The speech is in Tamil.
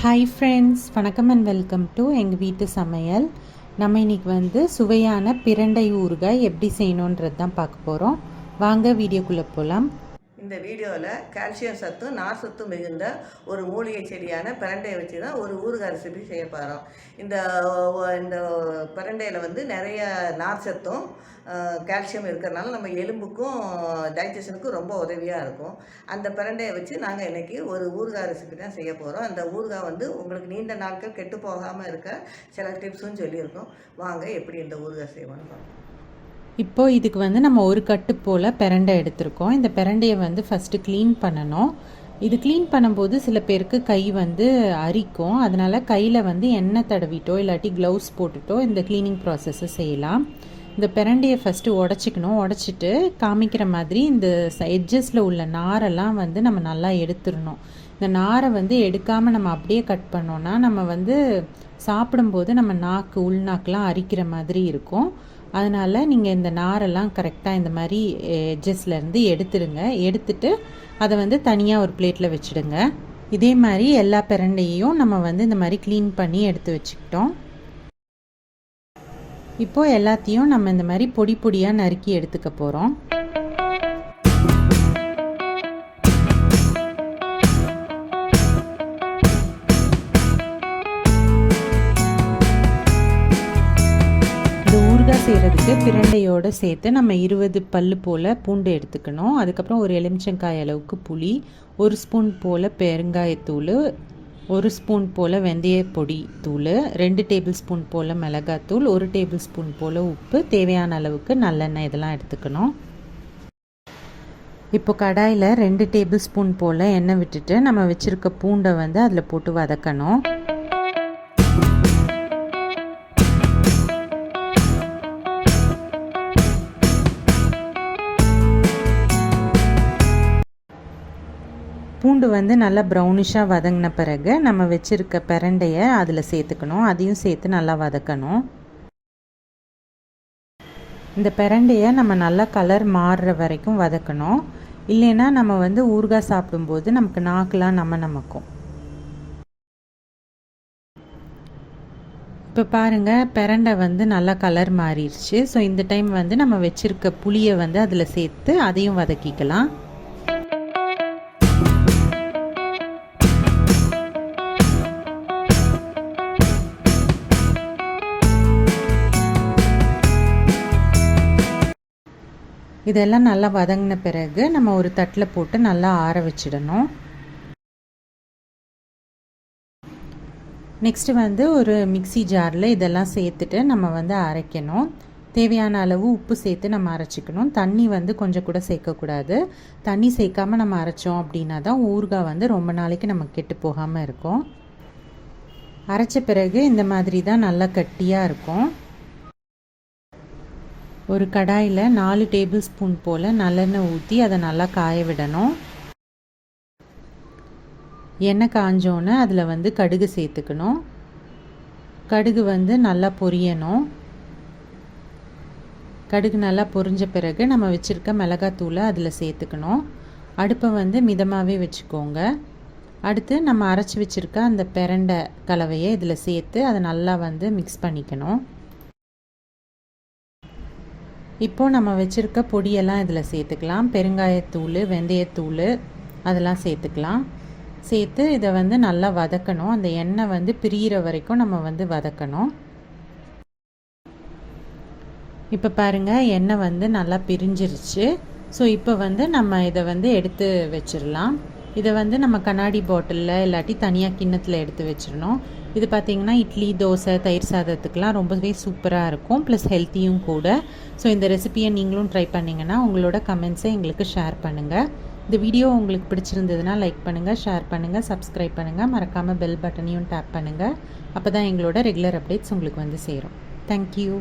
ஹாய் ஃப்ரெண்ட்ஸ் வணக்கம் அண்ட் வெல்கம் டு எங்கள் வீட்டு சமையல். நம்ம இன்னைக்கு வந்து சுவையான பிரண்டை ஊறுகாய் எப்படி செய்யணுன்றது தான் பார்க்க போகிறோம் வாங்க வீடியோக்குள்ளே போகலாம் இந்த வீடியோவில் கால்சியம் சத்தும் நார் சத்தும் மிகுந்த ஒரு மூலிகை செடியான பிரண்டையை வச்சு தான் ஒரு ஊறுகாய் ரெசிபி செய்ய போகிறோம் இந்த இந்த பிரண்டையில் வந்து நிறைய நார் சத்தும் கால்சியம் இருக்கிறனால நம்ம எலும்புக்கும் டைஜஷனுக்கும் ரொம்ப உதவியாக இருக்கும். அந்த பிரண்டையை வச்சு நாங்கள் இன்றைக்கி ஒரு ஊறுகாய் ரெசிபி தான் செய்ய போகிறோம் அந்த ஊறுகாய் வந்து உங்களுக்கு நீண்ட நாட்கள் கெட்டு போகாமல் இருக்க சில டிப்ஸும் சொல்லியிருக்கோம். வாங்க எப்படி இந்த ஊறுகாய் செய்வோன்னு பார்ப்போம். இப்போது இதுக்கு வந்து நம்ம ஒரு கட்டு போல் பிரண்டை எடுத்திருக்கோம். இந்த பிரண்டையை வந்து ஃபஸ்ட்டு க்ளீன் பண்ணணும். இது க்ளீன் பண்ணும்போது சில பேருக்கு கை வந்து அரிக்கும். அதனால் கையில் வந்து எண்ணெய் தடவிட்டோ இல்லாட்டி க்ளவுஸ் போட்டுட்டோ இந்த க்ளீனிங் ப்ராசஸை செய்யலாம். இந்த பிரண்டையை ஃபஸ்ட்டு உடச்சிக்கணும். உடச்சிட்டு காமிக்கிற மாதிரி இந்த எட்ஜஸில் உள்ள நாரெல்லாம் வந்து நம்ம நல்லா எடுத்துடணும். இந்த நாரை வந்து எடுக்காமல் நம்ம அப்படியே கட் பண்ணோன்னா நம்ம வந்து சாப்பிடும்போது நம்ம நாக்கு உள்நாக்கெலாம் அரிக்கிற மாதிரி இருக்கும். அதனால் நீங்கள் இந்த நாரெல்லாம் கரெக்டாக இந்த மாதிரி எட்ஜஸ்லேருந்து எடுத்துடுங்க. எடுத்துட்டு அதை வந்து தனியாக ஒரு பிளேட்டில் வச்சுடுங்க. இதே மாதிரி எல்லா பிரண்டையையும் நம்ம வந்து இந்த மாதிரி க்ளீன் பண்ணி எடுத்து வச்சுக்கிட்டோம். இப்போது எல்லாத்தையும் நம்ம இந்த மாதிரி பொடி பொடியாக நறுக்கி எடுத்துக்க போகிறோம் ஊறுகாய் பிரண்டையோடு சேர்த்து நம்ம இருபது பல் போல் பூண்டு எடுத்துக்கணும். அதுக்கப்புறம் ஒரு எலுமிச்சங்காய் அளவுக்கு புளி ஒரு ஸ்பூன் போல் பெருங்காயத்தூள் ஒரு ஸ்பூன் போல் வெந்தய பொடி தூள் ரெண்டு டேபிள் ஸ்பூன் போல் மிளகாத்தூள் ஒரு டேபிள் ஸ்பூன் போல் உப்பு தேவையான அளவுக்கு நல்லெண்ணெய் இதெல்லாம் எடுத்துக்கணும். இப்போ கடாயில் ரெண்டு டேபிள் ஸ்பூன் போல் எண்ணெய் விட்டுட்டு நம்ம வச்சுருக்க பூண்டை வந்து அதில் போட்டு வதக்கணும். பூண்டு வந்து நல்லா ப்ரௌனிஷாக வதங்கின பிறகு நம்ம வச்சுருக்க பிரண்டையை அதில் சேர்த்துக்கணும். அதையும் சேர்த்து நல்லா வதக்கணும். இந்த பிரண்டையை நம்ம நல்லா கலர் மாறுற வரைக்கும் வதக்கணும். இல்லைன்னா நம்ம வந்து ஊறுகாய் சாப்பிடும்போது நமக்கு நாக்கெலாம் நம்ம நமக்கும். இப்போ பாருங்கள் பிரண்டை வந்து நல்லா கலர் மாறிடுச்சு. ஸோ இந்த டைம் வந்து நம்ம வச்சுருக்க புளியை வந்து அதில் சேர்த்து அதையும் வதக்கிக்கலாம். இதெல்லாம் நல்லா வதங்கின பிறகு நம்ம ஒரு தட்டில் போட்டு நல்லா ஆற வச்சிடணும். நெக்ஸ்ட்டு வந்து ஒரு மிக்சி ஜாரில் இதெல்லாம் சேர்த்துட்டு நம்ம வந்து அரைக்கணும். தேவையான அளவு உப்பு சேர்த்து நம்ம அரைச்சிக்கணும். தண்ணி வந்து கொஞ்சம் கூட சேர்க்கக்கூடாது தண்ணி சேர்க்காம நம்ம அரைச்சோம் அப்படின்னா தான் ஊறுகாய் வந்து ரொம்ப நாளைக்கு நம்ம கெட்டு போகாமல் இருக்கும். அரைச்ச பிறகு இந்த மாதிரி தான் நல்லா கட்டியாக இருக்கும். ஒரு கடாயில் நாலு டேபிள் ஸ்பூன் போல் நல்லெண்ணெய் ஊற்றி அதை நல்லா காய விடணும். எண்ணெய் காஞ்சோன்னே அதில் வந்து கடுகு சேர்த்துக்கணும். கடுகு வந்து நல்லா பொரியணும். கடுகு நல்லா பொரிஞ்ச பிறகு நம்ம வச்சுருக்க மிளகாத்தூளை அதில் சேர்த்துக்கணும். அடுப்பை வந்து மிதமாகவே வச்சுக்கோங்க. அடுத்து நம்ம அரைச்சி வச்சுருக்க அந்த பிரண்டை கலவையை இதில் சேர்த்து அதை நல்லா வந்து மிக்ஸ் பண்ணிக்கணும். இப்போது நம்ம வச்சுருக்க பொடியெல்லாம் இதில் சேர்த்துக்கலாம். பெருங்காயத்தூள் வெந்தயத்தூள் அதெல்லாம் சேர்த்துக்கலாம். சேர்த்து இதை வந்து நல்லா வதக்கணும். அந்த எண்ணெய் வந்து பிரியிற வரைக்கும் நம்ம வந்து வதக்கணும். இப்போ பாருங்கள் எண்ணெய் வந்து நல்லா பிரிஞ்சிருச்சு. ஸோ இப்போ வந்து நம்ம இதை வந்து எடுத்து வச்சிடலாம். இதை வந்து நம்ம கண்ணாடி பாட்டிலில் இல்லாட்டி தனியாக கிண்ணத்தில் எடுத்து வச்சிடணும். இது பார்த்திங்கன்னா இட்லி தோசை தயிர் சாதத்துக்கெலாம் ரொம்பவே சூப்பராக இருக்கும். ப்ளஸ் ஹெல்த்தியும் கூட. ஸோ இந்த ரெசிபியை நீங்களும் ட்ரை பண்ணிங்கன்னா உங்களோட கமெண்ட்ஸை எங்களுக்கு ஷேர் பண்ணுங்கள் இந்த வீடியோ உங்களுக்கு பிடிச்சிருந்ததுன்னா லைக் பண்ணுங்கள் ஷேர் பண்ணுங்கள் சப்ஸ்கிரைப் பண்ணுங்கள் மறக்காமல் பெல் பட்டனையும் டேப் பண்ணுங்கள் அப்போ தான் எங்களோட ரெகுலர் அப்டேட்ஸ் உங்களுக்கு வந்து சேரும். தேங்க்யூ